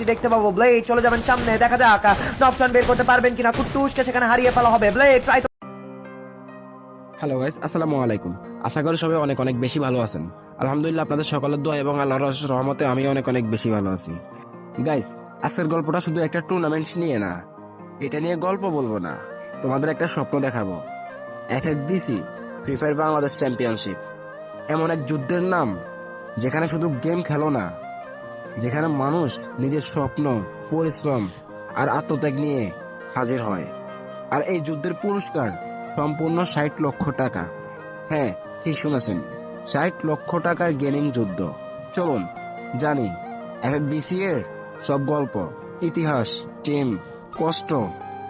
ম্যাচটি দেখতে পাবো। ব্লেড চলে যাবেন সামনে, দেখা যাক। নকশন বের করতে পারবেন কিনা? কুট্টুসকে সেখানে হারিয়ে ফেলা হবে। ব্লেড ট্রাই হ্যালো গাইস আসসালামু আলাইকুম। আশা করি সবাই অনেক অনেক বেশি ভালো আছেন। আলহামদুলিল্লাহ, আপনাদের সকলের দোয়া এবং আল্লাহর রহমতে আমি অনেক অনেক বেশি ভালো আছি। গাইস আজকের গল্পটা শুধু একটা টুর্নামেন্ট নিয়ে না, এটা নিয়ে গল্প বলব না। তোমাদের একটা স্বপ্ন দেখাবো। F F FFBC free fire Bangladesh championship এমন এক যুদ্ধের নাম, যেখানে শুধু গেম খেলো না যেখানে মানুষ নিজের স্বপ্ন, পরিশ্রম আর আত্মত্যাগ নিয়ে হাজির হয়। আর এই যুদ্ধের পুরস্কার সম্পূর্ণ ষাট লক্ষ টাকা। হ্যাঁ ঠিক শুনেছেন, ষাট লক্ষ টাকার গেমিং যুদ্ধ। চলুন, জানি এফএফবিসি এর সব গল্প, ইতিহাস, টিম, কষ্ট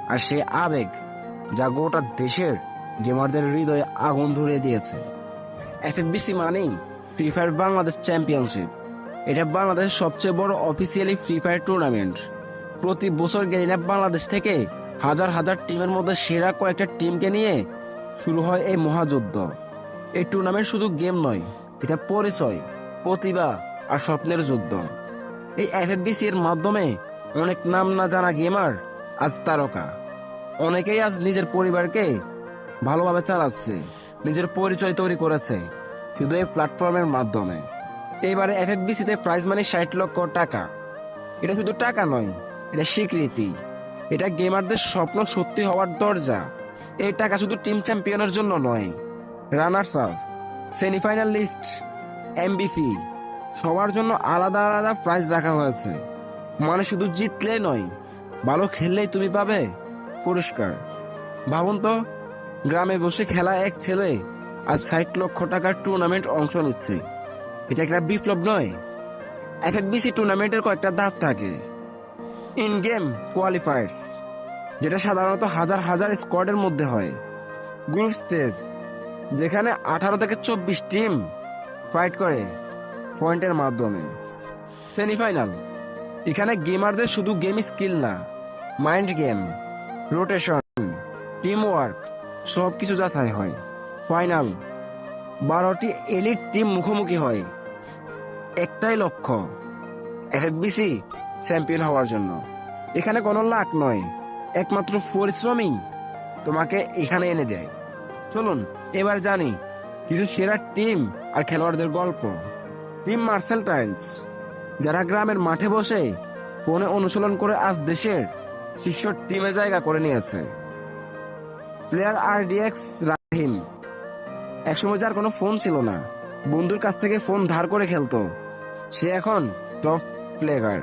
আর সে আবেগ যা গোটা দেশের গেমারদের হৃদয়ে আগুন ধরে দিয়েছে। এফএফবিসি মানেই ফ্রি ফায়ার বাংলাদেশ চ্যাম্পিয়নশিপ। এটা বাংলাদেশের সবচেয়ে বড় অফিসিয়ালি ফ্রি ফায়ার টুর্নামেন্ট প্রতি বছর গেরিনা বাংলাদেশ থেকে হাজার হাজার টিমের মধ্যে সেরা কয়েকটা টিমকে নিয়ে শুরু হয় এই মহাযুদ্ধ। এই টুর্নামেন্ট শুধু গেম নয়, এটা পরিচয়, প্রতিভা আর স্বপ্নের যুদ্ধ। এই এফএফবিসি এর মাধ্যমে অনেক নাম না জানা গেমার আজ তারকা। অনেকেই আজ নিজের পরিবারকে ভালোভাবে চালাচ্ছে, নিজের পরিচয় তৈরি করেছে শুধু এই প্ল্যাটফর্মের মাধ্যমে। এইবারে এফএফবিসি তে প্রাইজ মানি ষাট লক্ষ টাকা। এটা শুধু টাকা নয়, এটা স্বীকৃতি। এটা গেমারদের স্বপ্ন সত্যি হওয়ার দরজা। এই টাকা শুধু টিম চ্যাম্পিয়নের জন্য নয় runners up semifinal list MBP সবার জন্য আলাদা আলাদা প্রাইজ রাখা হয়েছে। মানে শুধু জিতলে নয়, ভালো খেললেই তুমি পাবে পুরস্কার। ভাবুন তো, গ্রামে বসে খেলা এক ছেলে আর ষাট লক্ষ টাকার টুর্নামেন্ট অংশ নিচ্ছে। এটা একটা বিপ্লব নয়। এফএফবিসি টুর্নামেন্টের কয়েকটা ধাপ থাকে। ইন গেম কোয়ালিফায়ার্স যেটা সাধারণত হাজার হাজার স্কোয়াডের মধ্যে হয়। গ্রুপ স্টেজ যেখানে আঠারো থেকে চব্বিশ টিম ফাইট করে পয়েন্টের মাধ্যমে। সেমিফাইনাল এখানে গেমারদের শুধু গেম স্কিল না mind game rotation team work সব কিছু যাচাই হয়। ফাইনাল বারোটি এলিট টিম মুখোমুখি হয়। একটাই লক্ষ্য এফএফবিসি চ্যাম্পিয়ন হওয়ার জন্য। এখানে কোনো লাখ নয়, একমাত্র পরিশ্রমই তোমাকে এখানে এনে দেয়। চলুন, এবার জানি, কিছু সেরা টিম আর খেলোয়াড়দের গল্প। টিম মার্সেল টাইন্স যারা গ্রামের মাঠে বসে ফোনে অনুশীলন করে আজ দেশের শীর্ষ টিমে জায়গা করে নিয়েছে। প্লেয়ার আর ডিএক্স রাহিম, একসময় যার কোনো ফোন ছিল না। বন্ধুর কাছ থেকে ফোন ধার করে খেলতো। সে এখন টপ প্লেয়ার,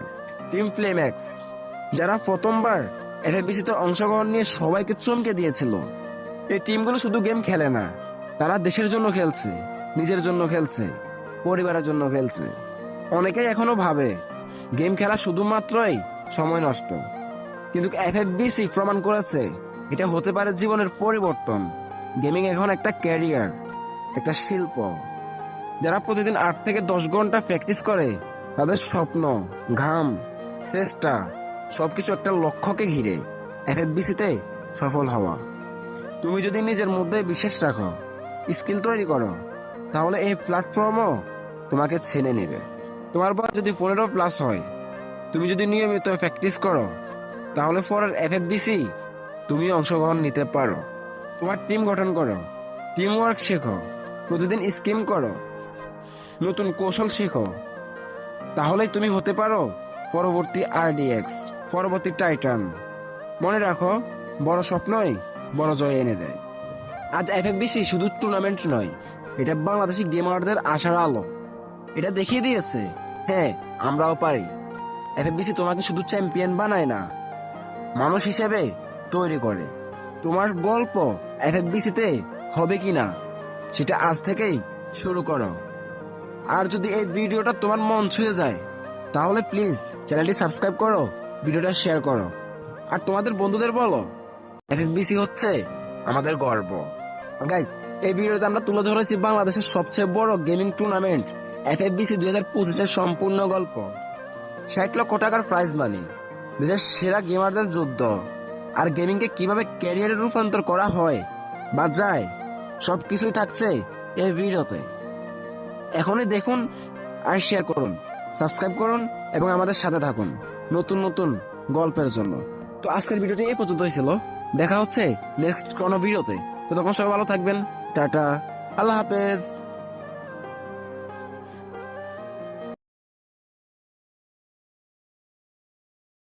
টিম প্লেম্যাক্স। যারা প্রথমবার এফএফবিসি তে অংশগ্রহণ নিয়ে সবাইকে চমকে দিয়েছিল। এই টিমগুলো শুধু গেম খেলে না, তারা দেশের জন্য খেলছে, নিজের জন্য খেলছে, পরিবারের জন্য খেলছে। অনেকেই এখনও ভাবে, গেম খেলা শুধুমাত্রই সময় নষ্ট। কিন্তু এফএফবিসি প্রমাণ করেছে, এটা হতে পারে জীবনের পরিবর্তন। গেমিং এখন একটা ক্যারিয়ার, একটা শিল্প। যারা প্রতিদিন আট থেকে দশ ঘণ্টা প্র্যাকটিস করে, তাদের স্বপ্ন, ঘাম, চেষ্টা, সবকিছু একটা লক্ষ্যকে ঘিরে এফএফবিসি তে সফল হওয়া। তুমি যদি নিজের মধ্যে বিশ্বাস রাখো, স্কিল তৈরি করো, তাহলে এই প্ল্যাটফর্মও তোমাকে ছেনে নেবে। তোমার বয়স যদি পনেরো প্লাস হয়, তুমি যদি নিয়মিত প্র্যাকটিস করো, তাহলে পরের এফএফবিসি তুমি অংশগ্রহণ নিতে পারো। তোমার টিম গঠন করো টিম ওয়ার্ক শেখো, প্রতিদিন স্কিম করো নতুন কৌশল শেখো। তাহলেই তুমি হতে পারো পরবর্তী আরডিএক্স, পরবর্তী টাইটান। মনে রাখো, বড় স্বপ্নই বড় জয় এনে দেয়। আজ এফএফবিসি শুধু টুর্নামেন্ট নয়, এটা বাংলাদেশি গেমারদের আশার আলো। এটা দেখিয়ে দিয়েছে। হ্যাঁ আমরাও পারি। এফএফবিসি তোমাকে শুধু চ্যাম্পিয়ন বানায় না, মানুষ হিসেবে তৈরি করে। তোমার গল্প এফএফবিসি তে হবে কিনা, সেটা আজ থেকেই শুরু করো। আর যদি এই ভিডিওটা তোমার মন ছুঁয়ে যায়, তাহলে প্লিজ চ্যানেলটি সাবস্ক্রাইব করো, ভিডিওটা শেয়ার করো। আর তোমাদের বন্ধুদের বলো এফএফবিসি হচ্ছে আমাদের গর্ব। গাইজ এই ভিডিওতে আমরা তুলে ধরেছি বাংলাদেশের সবচেয়ে বড় গেমিং টুর্নামেন্ট এফএফবিসি দুই হাজার পঁচিশের সম্পূর্ণ গল্প। ষাট লক্ষ টাকার প্রাইজ মানি দেশের সেরা গেমারদের যুদ্ধ, আর গেমিংকে কীভাবে ক্যারিয়ারে রূপান্তর করা হয়, বা যায়, সবকিছুই থাকছে এই ভিডিওতে। এখনই দেখুন আর শেয়ার করুন সাবস্ক্রাইব করুন এবং আমাদের সাথে থাকুন নতুন নতুন গল্পের জন্য। তো আজকের ভিডিওটি এই পর্যন্তই হয়েছিল দেখা হচ্ছে নেক্সট কোনো ভিডিওতে। তো তখন সবাই ভালো থাকবেন। টাটা। আল্লাহ হাফেজ।